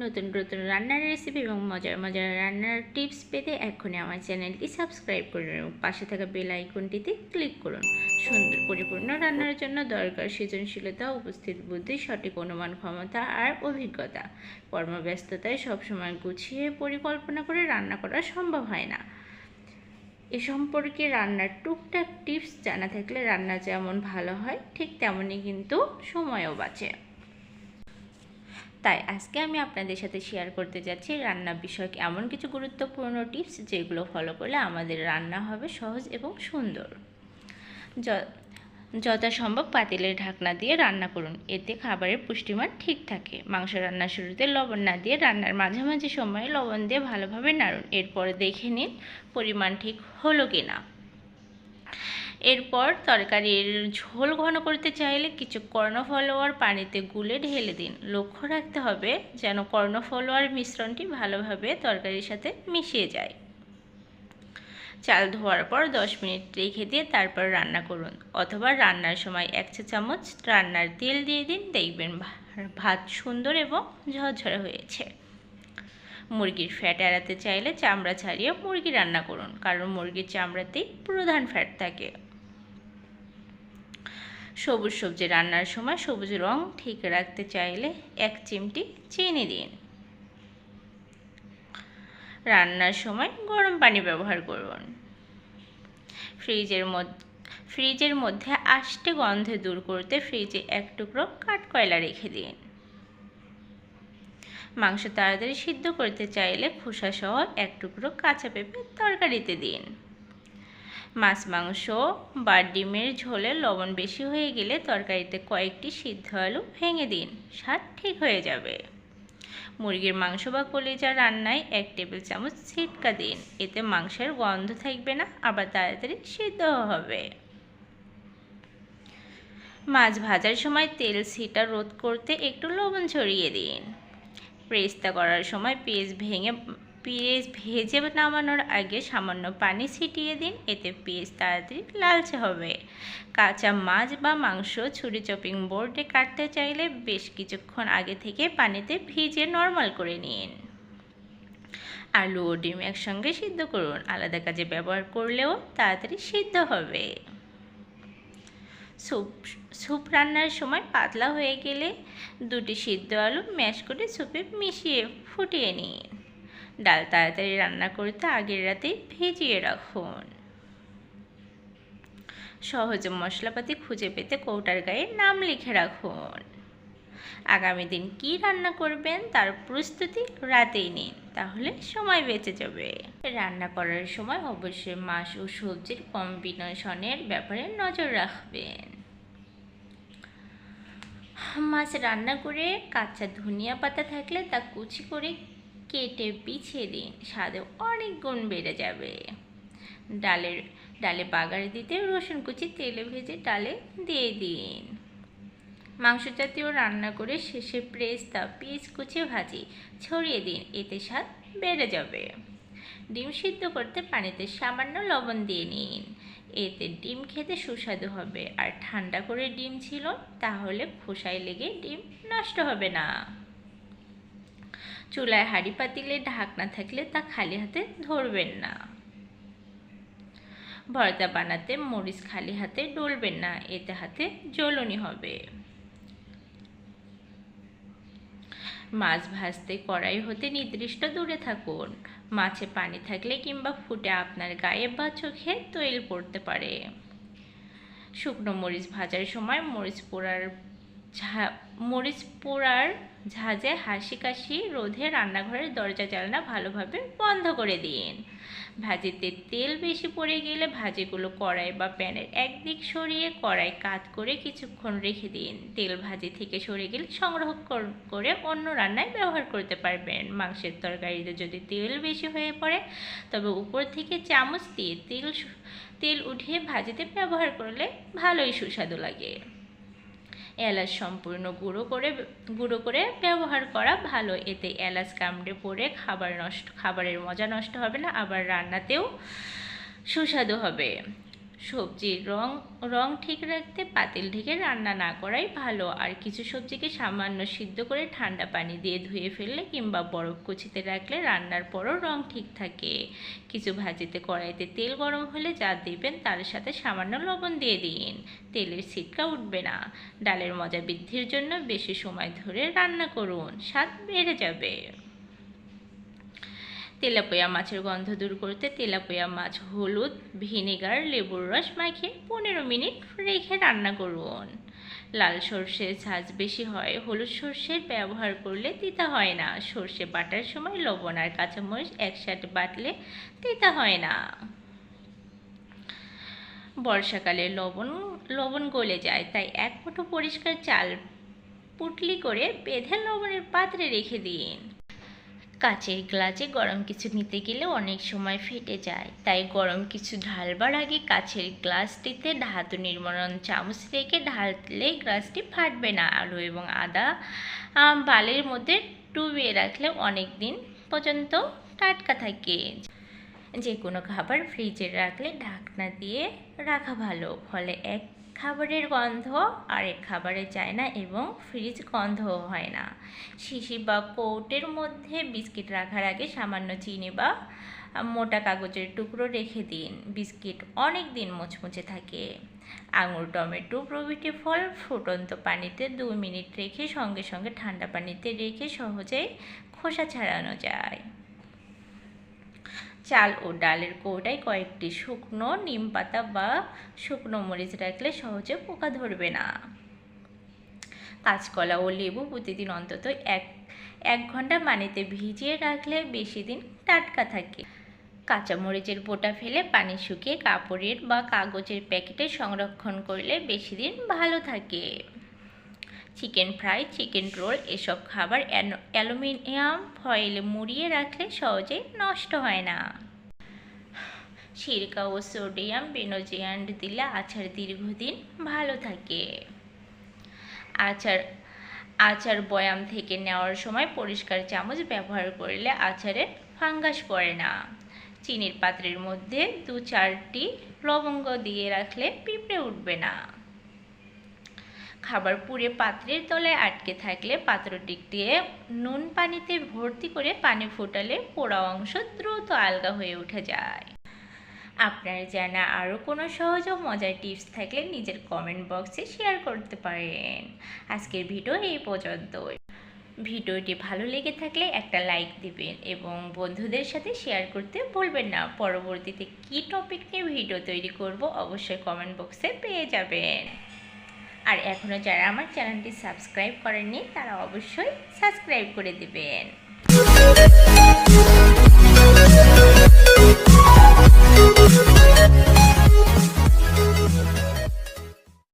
নতুন নতুন রান্নার রেসিপি এবং মজার মজার রান্নার টিপস পেতে এখনই আমার চ্যানেলটি সাবস্ক্রাইব করুন এবং পাশে থাকা বেল আইকনটিতে ক্লিক করুন। সুন্দর, পরিপূর্ণ রান্নার জন্য দরকার সৃজনশীলতা, উপস্থিত বুদ্ধি, সঠিক অনুমান ক্ষমতা আর অভিজ্ঞতা। কর্মব্যস্ততায় সবসময় গুছিয়ে পরিকল্পনা করে রান্না করা সম্ভব হয় না। এ সম্পর্কে রান্নার টুকটাক টিপস জানা থাকলে রান্না যেমন ভালো হয়, ঠিক তেমনই কিন্তু সময়ও বাঁচে। তাই আজকে আমি আপনাদের সাথে শেয়ার করতে যাচ্ছি রান্না বিষয়ক এমন কিছু গুরুত্বপূর্ণ টিপস যেগুলো ফলো করলে আমাদের রান্না হবে সহজ এবং সুন্দর। যথাসম্ভব পাতিলের ঢাকনা দিয়ে রান্না করুন, এতে খাবারের পুষ্টিমান ঠিক থাকে। মাংস রান্নার শুরুতে লবণ না দিয়ে রান্নার মাঝামাঝি সময়ে লবণ দিয়ে ভালোভাবে নাড়ুন, এরপরে দেখে নিন পরিমাণ ঠিক হলো কি না এরপর তরকারির ঝোল ঘন করতে চাইলে কিছু কর্নফ্লাওয়ার পানিতে গুলে ঢেলে দিন। লক্ষ্য রাখতে হবে যেন কর্নফ্লাওয়ার মিশ্রণটি ভালোভাবে তরকারির সাথে মিশিয়ে যায়। চাল ধোয়ার পর দশ মিনিট রেখে দিয়ে তারপর রান্না করুন অথবা রান্নার সময় এক চা চামচ রান্নার তেল দিয়ে দিন। দেখবেন ভাত সুন্দর এবং ঝরঝরে হয়েছে। মুরগির ফ্যাট এড়াতে চাইলে চামড়া ছাড়িয়ে মুরগি রান্না করুন, কারণ মুরগির চামড়াতেই প্রধান ফ্যাট থাকে। সবুজ সবজি রান্নার সময় সবুজ রং ঠিক রাখতে চাইলে এক চিমটি চিনি দিন। রান্নার সময় গরম পানি ব্যবহার করুন। ফ্রিজের মধ্যে ফ্রিজের মধ্যে আষ্টে গন্ধ দূর করতে ফ্রিজে এক টুকরো কাঠকয়লা রেখে দিন। মাংস তাড়াতাড়ি সিদ্ধ করতে চাইলে খোসা সহ এক টুকরো কাঁচা পেঁপে তরকারিতে দিন। মাছ, মাংস বা ডিমের ঝোলে লবণ বেশি হয়ে গেলে তরকারিতে কয়েকটি সিদ্ধ আলু ভেঙে দিন, স্বাদ ঠিক হয়ে যাবে। মুরগির মাংস বা কলিজা রান্নায় এক টেবিল চামচ ছিটকা দিন, এতে মাংসের গন্ধ থাকবে না, আবার তাড়াতাড়ি সিদ্ধ হবে। মাছ ভাজার সময় তেল ছিটা রোধ করতে একটু লবণ ছড়িয়ে দিন। পেস্তা করার সময় পেঁয়াজ ভেঙে পেঁয়াজ ভেজে নামানোর আগে সামান্য পানি ছিটিয়ে দিন। এতে পেঁয়াজ তাড়াতাড়ি লালচে হবে। কাঁচা মাছ বা মাংস ছুরি চপিং বোর্ডে কাটতে চাইলে বেশ কিছুক্ষণ আগে থেকে পানিতে ভিজে নর্মাল করে নিন। আলু ও ডিম একসঙ্গে সিদ্ধ করুন। আলাদা কাজে ব্যবহার করলেও তাড়াতাড়ি সিদ্ধ হবে। স্যুপ স্যুপ রান্নার সময় পাতলা হয়ে গেলে দুটি সিদ্ধ আলু ম্যাশ করে স্যুপে মিশিয়ে ফুটিয়ে নিন। ডাল তাড়াতাড়ি রান্না করতে আগের রাতেই ভিজিয়ে রাখুন। সহজ মশলাপাতি খুঁজে পেতে কৌটার গায়ে নাম লিখে রাখুন। আগামী দিন কি রান্না করবেন তার প্রস্তুতি রাতেই নিন, তাহলে সময় বেঁচে যাবে। রান্না করার সময় অবশ্যই মাছ ও সবজির কম্বিনেশনের ব্যাপারে নজর রাখবেন। মাছ রান্না করে কাঁচা ধনিয়া পাতা থাকলে তা কুচি করে কেটে পিছিয়ে দিন, স্বাদে অনেক গুণ বেড়ে যাবে। ডালের, ডালে বাগারে দিতে রসুন কুচি, তেলে ভেজে ডালে দিয়ে দিন। মাংস জাতীয় রান্না করে শেষে প্রেস্তা পিস কুচি ভাজি ছড়িয়ে দিন, এতে স্বাদ বেড়ে যাবে। ডিম সিদ্ধ করতে পানিতে সামান্য লবণ দিয়ে নিন। এতে ডিম খেতে সুস্বাদু হবে। আর ঠান্ডা করে ডিম ছিল, তাহলে খোসায় লেগে ডিম নষ্ট হবে না। চুলায় হাঁড়ি পাতিলে ঢাকনা থাকলে তা খালি হাতে ধরবেন না। ভর্তা বানাতে মরিচ খালি হাতে ডলবেন না, এতে হাতে জ্বলনি হবে। মাছ ভাজতে কড়াই হতে নির্দিষ্ট দূরে থাকুন। মাছে পানি থাকলে কিংবা ফুটে আপনার গায়ে বা চোখে তৈল পড়তে পারে। শুকনো মরিচ ভাজার সময় মরিচ পোড়ার ঝা, মরিচ পোড়ার ঝাঁঝে হাসি কাশি রোধে রান্নাঘরের দরজা জানলা ভালোভাবে বন্ধ করে দিন। ভাজিতে তেল বেশি পড়ে গেলে ভাজিগুলো কড়াই বা প্যানের একদিক সরিয়ে কড়াই কাত করে কিছুক্ষণ রেখে দিন। তেল ভাজি থেকে সরে গেলে সংগ্রহ করে অন্য রান্নায় ব্যবহার করতে পারবেন। মাংসের তরকারিতে যদি তেল বেশি হয়ে পড়ে, তবে উপর থেকে চামচ দিয়ে তেল তেল উঠিয়ে ভাজিতে ব্যবহার করলে ভালোই সুস্বাদু লাগে। এলাচ সম্পূর্ণ গুঁড়ো করে গুঁড়ো করে ব্যবহার করা ভালো। এতে এলাচ কামড়ে পড়ে খাবার নষ্ট, খাবারের মজা নষ্ট হবে না, আবার রান্নাতেও সুস্বাদু হবে। সবজির রং রং ঠিক রাখতে পাতিল ঢেকে রান্না না করাই ভালো। আর কিছু সবজিকে সামান্য সিদ্ধ করে ঠান্ডা পানি দিয়ে ধুয়ে ফেললে কিংবা বরফ কুচিতে রাখলে রান্নার পরও রং ঠিক থাকে। কিছু ভাজিতে কড়াইতে তেল গরম হলে যা দিবেন তার সাথে সামান্য লবণ দিয়ে দিন। তেলের ছিটকা উঠবে না। ডালের মজা বৃদ্ধির জন্য বেশি সময় ধরে রান্না করুন। স্বাদ বেড়ে যাবে। তেলাপিয়া মাছের গন্ধ দূর করতে তেলাপিয়া মাছ হলুদ, ভিনেগার, লেবুর রস মাখিয়ে পনেরো মিনিট রেখে রান্না করুন। লাল সর্ষের ঝাঁজ বেশি হয়, হলুদ সর্ষের ব্যবহার করলে তিতা হয় না। সর্ষে বাটার সময় লবণ আর কাঁচামরিচ একসাথে বাটলে তিতা হয় না। বর্ষাকালে লবণ লবণ গলে যায়, তাই এক মুঠো পরিষ্কার চাল পুটলি করে বেঁধে লবণের পাত্রে রেখে দিন। কাচের গ্লাসে গরম কিছু নিতে গেলে অনেক সময় ফেটে যায়। তাই গরম কিছু ঢালবার আগে কাচের গ্লাসটিতে ধাতু নির্মরণ চামচ রেখে ঢাললে গ্লাসটি ফাটবে না। আলু এবং আদা বালির মধ্যে ডুবিয়ে রাখলে অনেক দিন পর্যন্ত টাটকা থাকে। যে কোনো খাবার ফ্রিজে রাখলে ঢাকনা দিয়ে রাখা ভালো, ফলে এক খাবারের গন্ধ, আরেক খাবারে যায় না এবং ফ্রিজ গন্ধও হয় না। শিশি বা কৌটের মধ্যে বিস্কিট রাখার আগে সামান্য চিনি বা মোটা কাগজের টুকরো রেখে দিন। বিস্কিট অনেক দিন মুচমুচে থাকে। আঙুর, টমেটো প্রভৃতি ফল ফুটন্ত পানিতে দু মিনিট রেখে সঙ্গে সঙ্গে ঠান্ডা পানিতে রেখে সহজেই খোসা ছাড়ানো যায়। চাল ও ডালের কৌটায় কয়েকটি শুকনো নিম পাতা বা শুকনো মরিচ রাখলে সহজে পোকা ধরবে না। কাঁচকলা ও লেবু প্রতিদিন অন্তত এক এক ঘণ্টা পানিতে ভিজিয়ে রাখলে বেশি দিন টাটকা থাকে। কাঁচামরিচের বোটা ফেলে পানি শুকিয়ে কাপড়ের বা কাগজের প্যাকেটে সংরক্ষণ করলে বেশি দিন ভালো থাকে। চিকেন ফ্রাই, চিকেন রোল, এসব খাবার অ্যালুমিনিয়াম ফয়েলে মুড়িয়ে রাখলে সহজেই নষ্ট হয় না। সিরকা ও সোডিয়াম বেনোজিয়ান্ট দিলে আচার দীর্ঘদিন ভালো থাকে। আচার আচার বয়াম থেকে নেওয়ার সময় পরিষ্কার চামচ ব্যবহার করলে আচারে ফাঙ্গাস পড়ে না। চিনির পাত্রের মধ্যে দু চারটি লবঙ্গ দিয়ে রাখলে পিঁপড়ে উঠবে না। খাবার পুড়ে পাত্রের তলায় আটকে থাকলে পাত্রটিকে নুন পানিতে ভর্তি করে পানি ফোটালে পোড়া অংশ দ্রুত আলগা হয়ে উঠে যায়। আপনার জানা আরও কোনো সহজ ও মজার টিপস থাকলে নিজের কমেন্ট বক্সে শেয়ার করতে পারেন। আজকের ভিডিও এই পর্যন্তই। ভিডিওটি ভালো লেগে থাকলে একটা লাইক দিবেন এবং বন্ধুদের সাথে শেয়ার করতে ভুলবেন না। পরবর্তীতে কী টপিক নিয়ে ভিডিও তৈরি করব অবশ্যই কমেন্ট বক্সে পেয়ে যাবেন। আর এখনও যারা আমার চ্যানেলটি সাবস্ক্রাইব করেননি তারা অবশ্যই সাবস্ক্রাইব করে দেবেন।